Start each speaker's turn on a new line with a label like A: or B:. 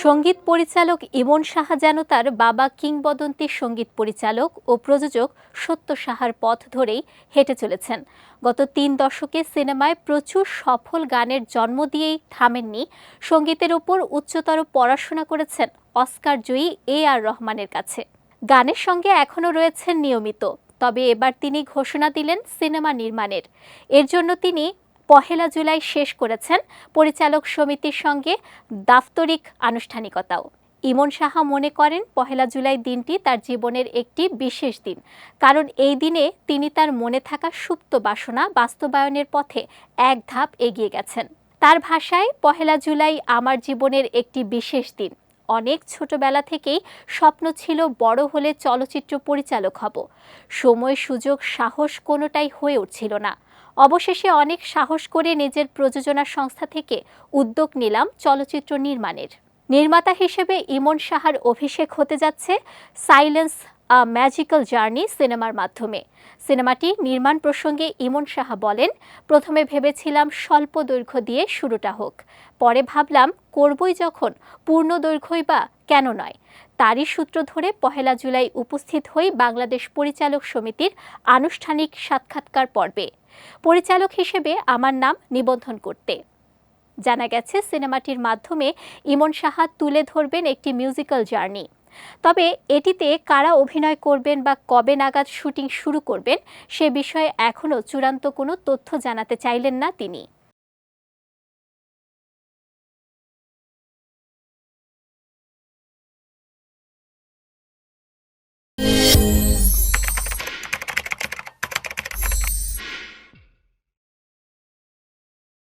A: সংগীত পরিচালক ইমন সাহা যেন তার বাবা কিংবদন্তি সংগীত পরিচালক ও প্রযোজক সত্য সাহার পথ ধরেই হেঁটে চলেছেন। গত তিন দশকে সিনেমায় প্রচুর সফল গানের জন্ম দিয়েই থামেননি, সঙ্গীতের ওপর উচ্চতর পড়াশোনা করেছেন অস্কার জয়ী এ আর রহমানের কাছে। গানের সঙ্গে এখনও রয়েছেন নিয়মিত, তবে এবার তিনি ঘোষণা দিলেন সিনেমা নির্মাণের। এর জন্য তিনি পহেলা জুলাই শেষ করেছেন পরিচালক সমিতির সঙ্গে দাপ্তরিক আনুষ্ঠানিকতাও। ইমন সাহা মনে করেন পহেলা জুলাই দিনটি তার জীবনের একটি বিশেষ দিন। কারণ এই দিনে তিনি তার মনে থাকা সুপ্ত বাসনা বাস্তবায়নের পথে এক ধাপ এগিয়ে গেছেন। তার ভাষায় পহেলা জুলাই আমার জীবনের একটি বিশেষ দিন। অনেক ছোটবেলা থেকেই স্বপ্ন ছিল বড় হলে চলচ্চিত্র পরিচালক হব। সময়, সুযোগ, সাহস কোনোটাই হয়ে উঠছিল না। অবশেষে অনেক সাহস করে নিজের প্রযোজনা সংস্থা থেকে উদ্যোগ নিলাম চলচ্চিত্র নির্মাণের। নির্মাতা হিসেবে ইমন সাহার অভিষেক হতে যাচ্ছে সাইলেন্স আ ম্যাজিক্যাল জার্নি সিনেমার মাধ্যমে। সিনেমাটি নির্মাণ প্রসঙ্গে ইমন সাহা বলেন, প্রথমে ভেবেছিলাম স্বল্প দৈর্ঘ্য দিয়ে শুরুটা হোক। পরে ভাবলাম, করবই যখন, পূর্ণ দৈর্ঘ্যই বা কেন নয়? তারই সূত্র ধরে পহেলা জুলাই উপস্থিত হই বাংলাদেশ পরিচালক সমিতির আনুষ্ঠানিক সাক্ষাৎকার পর্বে। পরিচালক হিসেবে আমার নাম নিবন্ধন করতে। জানা গেছে, সিনেমাটির মাধ্যমে ইমন সাহা তুলে ধরবেন একটি মিউজিক্যাল জার্নি। তবে এটিতে কারা অভিনয় করবেন বা কবে নাগাদ শুটিং শুরু করবেন সে বিষয়ে এখনও চূড়ান্ত কোনো তথ্য জানাতে চাইলেন না তিনি।